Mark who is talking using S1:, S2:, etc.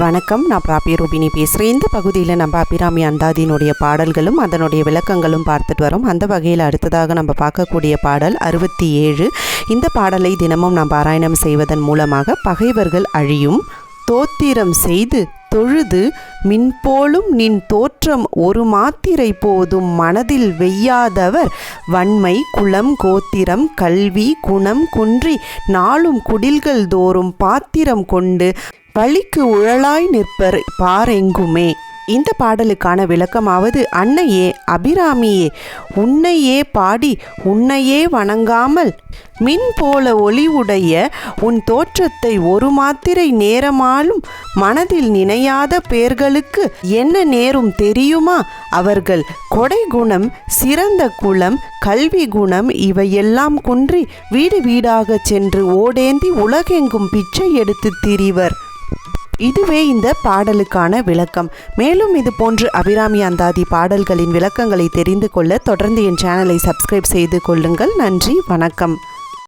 S1: வணக்கம். நான் பிராபிய ரூபினி பேசுகிறேன் இந்த பகுதியில் நம்ம அபிராமி அந்தாதியினுடைய பாடல்களும் அதனுடைய விளக்கங்களும் பார்த்துட்டு வரோம். அந்த வகையில் அடுத்ததாக நம்ம பார்க்கக்கூடிய பாடல் அறுபத்தி ஏழு இந்த பாடலை தினமும் நாம் பாராயணம் செய்வதன் மூலமாக பகைவர்கள் அழியும். தோத்திரம் செய்து தொழுது மின்போலும் நின் தோற்றம் ஒரு மாத்திரை போதும் மனதில் வெய்யாதவர். வன்மை குலம் கோத்திரம் கல்வி குணம் குன்றி நாளும் குடில்கள் தோறும் பாத்திரம் கொண்டு வழிக்கு உழலாய் நிற்பர் பாரெங்குமே. இந்த பாடலுக்கான விளக்கமாவது அன்னையே அபிராமியே உன்னையே பாடி உன்னையே வணங்காமல் மின் போல ஒளிவுடைய உன் தோற்றத்தை ஒரு மாத்திரை நேரமாலும் மனதில் நினையாத பேர்களுக்கு என்ன நேரும் தெரியுமா? அவர்கள் கொடை குணம் சிறந்த குலம் கல்வி குணம் இவையெல்லாம் குன்றி வீடு வீடாகச் சென்று ஓடேந்தி உலகெங்கும் பிச்சை எடுத்து திரிவர். இதுவே இந்த பாடலுக்கான விளக்கம். மேலும் இது போன்று அபிராமி அந்தாதி பாடல்களின் விளக்கங்களை தெரிந்து கொள்ள தொடர்ந்து என் சேனலை சப்ஸ்கிரைப் செய்து கொள்ளுங்கள். நன்றி வணக்கம்.